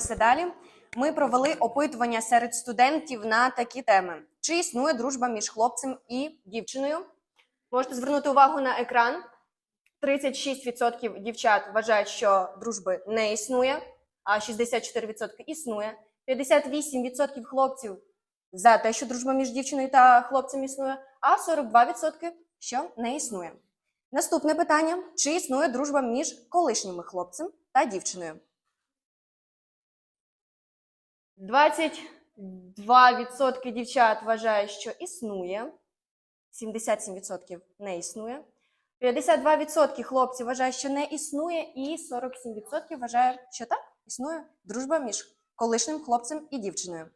Рухаємося далі. Ми провели опитування серед студентів на такі теми: чи існує дружба між хлопцем і дівчиною? Можете звернути увагу на екран. 36% дівчат вважають, що дружби не існує, а 64% існує. 58% хлопців за те, що дружба між дівчиною та хлопцем існує, а 42% що не існує. Наступне питання: чи існує дружба між колишніми хлопцем та дівчиною? 22% дівчат вважають, що існує, 77% не існує. 52% хлопців вважають, що не існує, і 47% вважають, що так, існує дружба між колишнім хлопцем і дівчиною.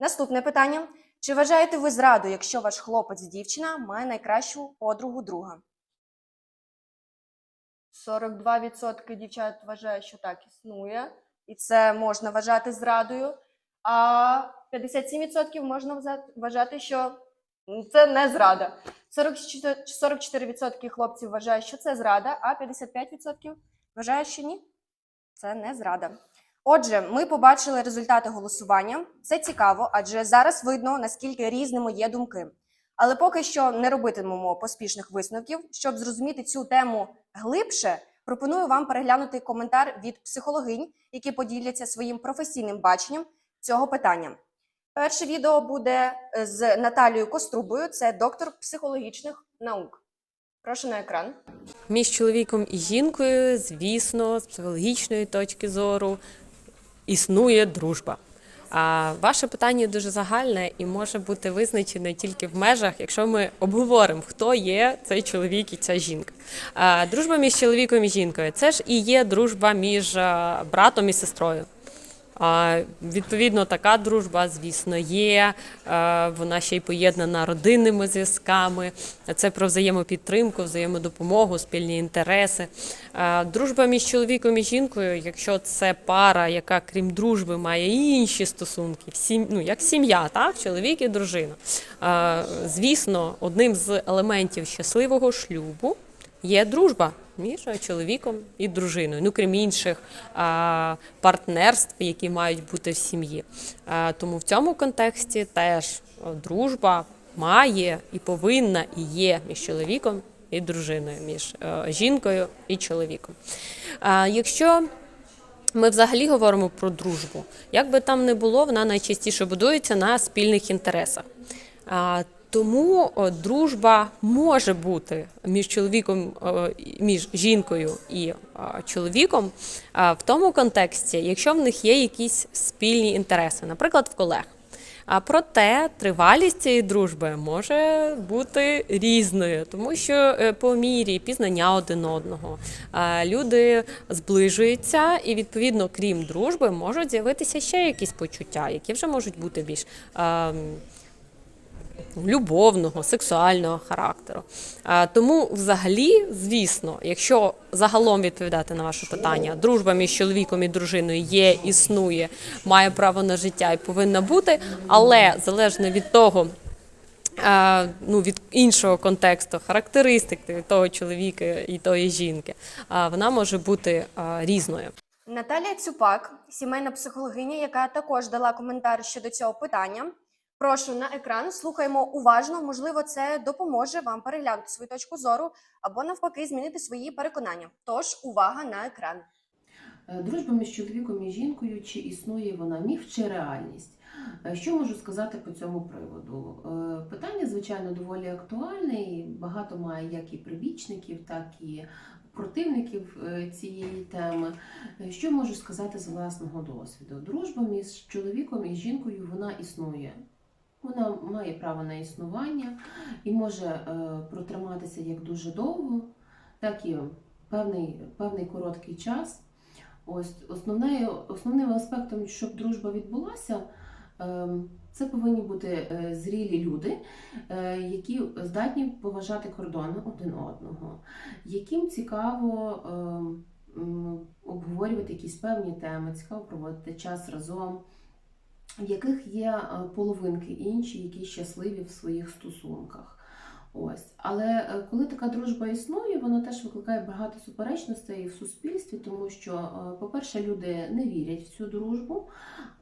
Наступне питання: чи вважаєте ви зраду, якщо ваш хлопець дівчина має найкращу подругу друга? 42% дівчат вважають, що так існує, і це можна вважати зрадою. А 57% можна вважати, що це не зрада. 44% 44% хлопців вважають, що це зрада, а 55% вважають, що ні. Це не зрада. Отже, ми побачили результати голосування. Це цікаво, адже зараз видно, наскільки різними є думки. Але поки що не робитимемо поспішних висновків. Щоб зрозуміти цю тему глибше, пропоную вам переглянути коментар від психологинь, які поділяться своїм професійним баченням цього питання. Перше відео буде е, з Наталією Кострубою, це доктор психологічних наук. Прошу на екран. Між чоловіком і жінкою, звісно, з психологічної точки зору існує дружба. А ваше питання дуже загальне і може бути визначене тільки в межах, якщо ми обговоримо, хто є цей чоловік і ця жінка. Дружба між чоловіком і жінкою це ж і є дружба між братом і сестрою. Відповідно, така дружба, звісно, є. Е, Вона ще й поєднана родинними зв'язками. Це про взаємопідтримку, взаємодопомогу, спільні інтереси. Е, Дружба між чоловіком і жінкою, якщо це пара, яка крім дружби має інші стосунки, всі, ну, як сім'я, так? чоловік і дружина. Е, Звісно, одним з елементів щасливого шлюбу є дружба між чоловіком і дружиною, ну крім інших а, партнерств, які мають бути в сім'ї. А, тому в цьому контексті теж дружба має і повинна і є між чоловіком і дружиною, між е, жінкою і чоловіком. А, якщо ми взагалі говоримо про дружбу. Як би там не було, вона найчастіше будується на спільних інтересах. Тому дружба може бути між чоловіком, між жінкою і чоловіком в тому контексті, якщо в них є якісь спільні інтереси, наприклад, в колег. А проте тривалість цієї дружби може бути різною, тому що е, по мірі пізнання один одного люди зближуються, і відповідно, крім дружби, можуть з'явитися ще якісь почуття, які вже можуть бути більш. Любовного, сексуального характеру. Тому, взагалі, звісно, якщо загалом відповідати на ваше питання, дружба між чоловіком і дружиною є, існує, має право на життя і повинна бути, але залежно від того. Ну, від іншого контексту, характеристик того чоловіка і тої жінки, вона може бути різною. Наталія Цюпак, сімейна психологиня, яка також дала коментар щодо цього питання. Прошу на екран, слухаємо уважно. Можливо, це допоможе вам переглянути свою точку зору або навпаки змінити свої переконання. Тож увага на екран. Е, Дружба між чоловіком і жінкою, чи існує вона міф чи реальність? Е, Що можу сказати по цьому приводу? Е, Питання, звичайно, доволі актуальне і багато має як і прибічників, так і противників цієї теми. Що можу сказати з власного досвіду? Дружба між чоловіком і жінкою вона існує. Вона має право на існування і може е, протриматися як дуже довго, так і певний, певний короткий час. Ось основне, основним аспектом, щоб дружба відбулася, ем, це повинні бути е, зрілі люди, е, які здатні поважати кордони один одного, яким цікаво ем, обговорювати якісь певні теми, цікаво проводити час разом, в яких є е, половинки інші, які щасливі в своїх стосунках. Ось, але е, коли така дружба існує, вона теж викликає багато суперечностей в суспільстві, тому що, е, по-перше, люди не вірять в цю дружбу.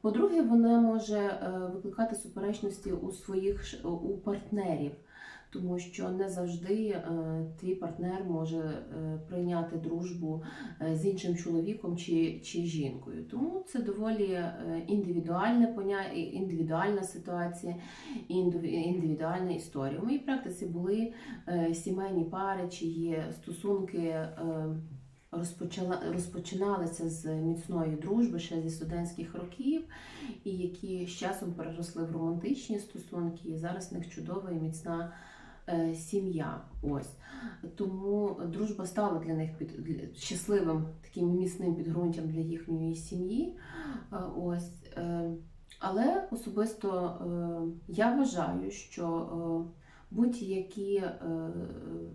По-друге, вона може викликати суперечності у своїх у партнерів, тому що не завжди е, твій партнер може е, прийняти дружбу е, з іншим чоловіком чи, чи жінкою. Тому це доволі індивідуальне поня... індивідуальна ситуація індивідуальна історія. У моїй практиці були сімейні пари, чиї стосунки розпочиналися з міцної дружби ще зі студентських років, і які з часом переросли в романтичні стосунки, і зараз в них чудова і міцна. Е, Сім'я, ось тому дружба стала для них під для- щасливим таким міцним підґрунтям для їхньої сім'ї. Е, Ось, е, але особисто я вважаю, що будь-які е,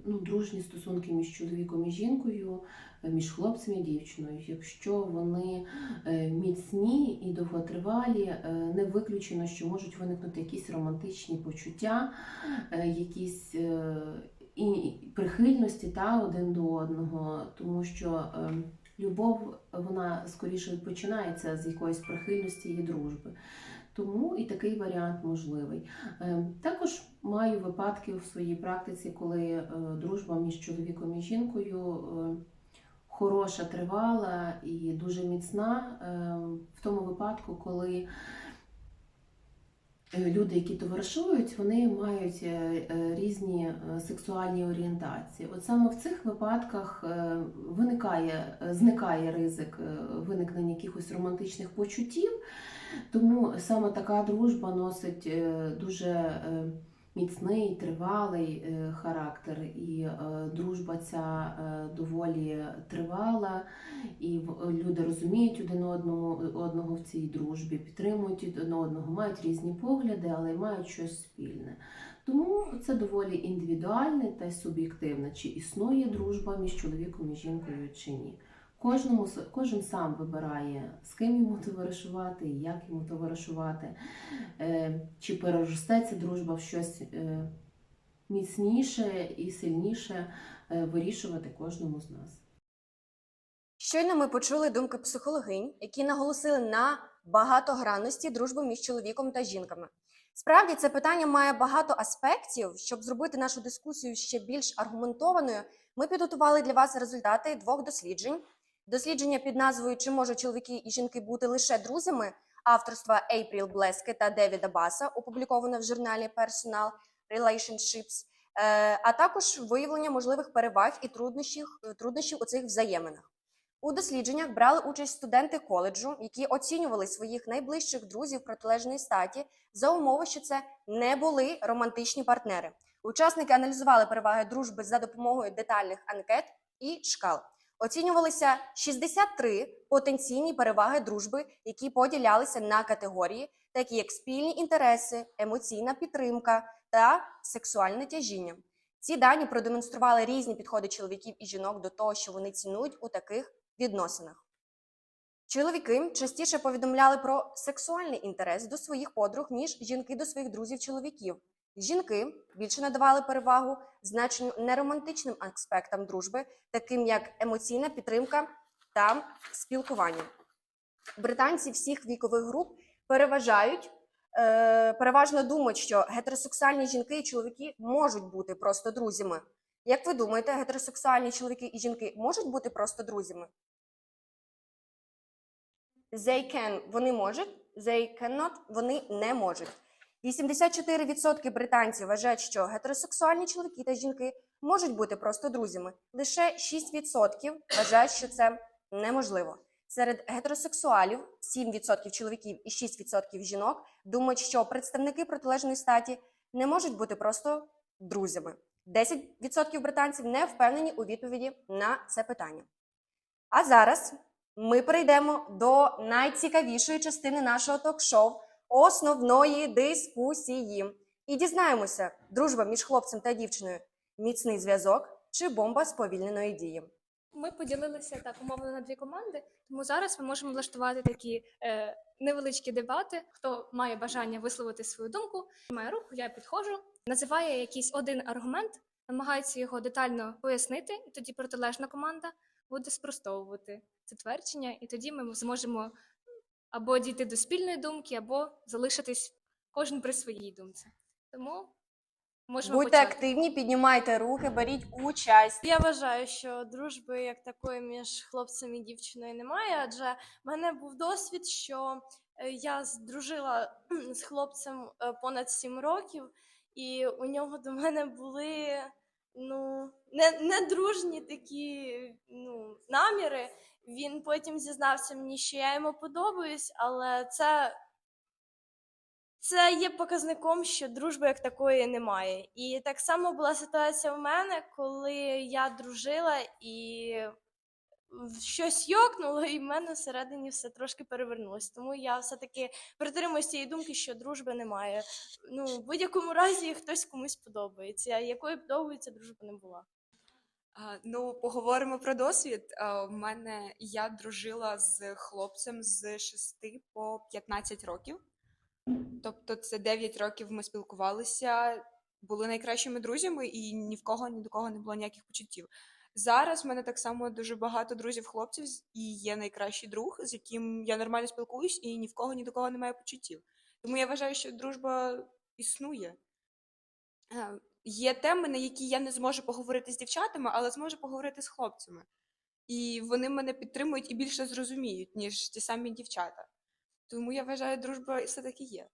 ну, дружні стосунки між чоловіком і жінкою, е, між хлопцем і дівчиною, якщо вони е, міцні і довготривалі, не виключено, що можуть виникнути якісь романтичні почуття, якісь і прихильності та один до одного, тому що любов вона скоріше починається з якоїсь прихильності і дружби. Тому і такий варіант можливий. Е, Також маю випадки в своїй практиці, коли е, дружба між чоловіком і жінкою е, хороша, тривала і дуже міцна. В тому випадку, коли люди, які товаришують, вони мають е, е, різні е, сексуальні орієнтації. От саме в цих випадках е, виникає, е, зникає ризик е, виникнення якихось романтичних почуттів. Тому саме така дружба носить е, дуже е, міцний, тривалий е, характер, і е, дружба ця е, доволі тривала, і люди розуміють один одному одного в цій дружбі, підтримують один одного, мають різні погляди, але мають щось спільне. Тому це доволі індивідуальне та суб'єктивне, чи існує дружба між чоловіком і жінкою чи ні. Кожному кожен сам вибирає, з ким йому товаришувати як йому товаришувати, Е, чи переросте ця дружба в щось е, міцніше і сильніше е, вирішувати кожному з нас. Щойно ми почули думки психологинь, які наголосили на багатогранності дружби між чоловіком та жінками. Справді це питання має багато аспектів. Щоб зробити нашу дискусію ще більш аргументованою, ми підготували для вас результати двох досліджень. Дослідження під назвою Чи можуть чоловіки і жінки бути лише друзями авторства Ейпріл Блески та Девіда Баса, опубліковане в журналі Personal Relationships, е, а також виявлення можливих переваг і труднощів, труднощів у цих взаєминах. У дослідженнях брали участь студенти коледжу, які оцінювали своїх найближчих друзів протилежної статі за умови, що це не були романтичні партнери. Учасники аналізували переваги дружби за допомогою детальних анкет і шкал. Оцінювалися 63 потенційні переваги дружби, які поділялися на категорії, такі як спільні інтереси, емоційна підтримка та сексуальне тяжіння. Ці дані продемонстрували різні підходи чоловіків і жінок до того, що вони цінують у таких відносинах. Чоловіки частіше повідомляли про сексуальний інтерес до своїх подруг, ніж жінки до своїх друзів-чоловіків. Жінки більше надавали перевагу значенню неромантичним аспектам дружби, таким як емоційна підтримка та спілкування. Британці всіх вікових груп переважають, е, переважно думають, що гетеросексуальні жінки і чоловіки можуть бути просто друзями. Як ви думаєте, гетеросексуальні чоловіки і жінки можуть бути просто друзями? They can – вони можуть, they cannot – вони не можуть. 84% британців вважають, що гетеросексуальні чоловіки та жінки можуть бути просто друзями. Лише 6% вважають, що це неможливо. Серед гетеросексуалів 7% чоловіків і 6% жінок думають, що представники протилежної статі не можуть бути просто друзями. 10% британців не впевнені у відповіді на це питання. А зараз ми перейдемо до найцікавішої частини нашого ток-шоу основної дискусії. І дізнаємося, дружба між хлопцем та дівчиною міцний зв'язок чи бомба сповільненої дії. Ми поділилися так умовно на дві команди, тому зараз ми можемо влаштувати такі е, невеличкі дебати. Хто має бажання висловити свою думку, має руку, я підходжу, називає якийсь один аргумент, намагається його детально пояснити, і тоді протилежна команда буде спростовувати це твердження, і тоді ми зможемо або дійти до спільної думки, або залишитись кожен при своїй думці. Тому можемо Будьте почати. активні, піднімайте руки, беріть участь. Я вважаю, що дружби як такої між хлопцем і дівчиною немає, адже в мене був досвід, що е, я здружила з хлопцем е, понад сім років, і у нього до мене були ну, не, дружні такі ну, наміри. Він потім зізнався мені, що я йому подобаюсь, але це, це є показником, що дружби як такої немає. І так само була ситуація в мене, коли я дружила і щось йокнуло, і в мене всередині все трошки перевернулося. Тому я все-таки притримуюсь цієї думки, що дружби немає. Ну, в будь-якому разі хтось комусь подобається, якою подобається, дружба не була. А, Ну, поговоримо про досвід. А, У мене я дружила з хлопцем з 6 по 15 років. Тобто, це 9 років ми спілкувалися, були найкращими друзями, і ні в кого ні до кого не було ніяких почуттів. Зараз в мене так само дуже багато друзів-хлопців, і є найкращий друг, з яким я нормально спілкуюсь, і ні в кого ні до кого немає почуттів. Тому я вважаю, що дружба існує. Е, Є теми, на які я не зможу поговорити з дівчатами, але зможу поговорити з хлопцями. І вони мене підтримують і більше зрозуміють, ніж ті самі дівчата. Тому я вважаю, дружба все-таки є.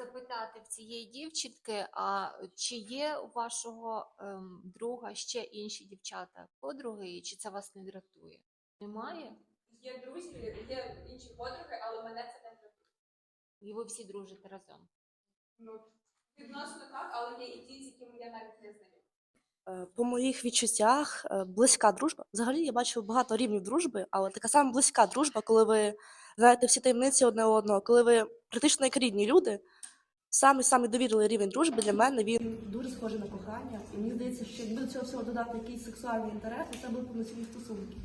Запитати в цієї дівчинки, а чи є у вашого ем, друга ще інші дівчата, подруги, і чи це вас не дратує? Немає? Є друзі, є інші подруги, але мене це не дратує. І ви всі дружите разом? Ну, відносно так, але є і ті, з якими я навіть не знаю. Е, По моїх відчуттях, е, близька дружба. Взагалі я бачу багато рівнів дружби, але така сама близька дружба, коли ви знаєте всі таємниці одне одного, коли ви практично як рідні люди. Самий самий довірливий рівень дружби для мене він дуже схожий на кохання. І мені здається, що якби до цього всього додати якийсь сексуальний інтерес, це були повноцінні стосунки.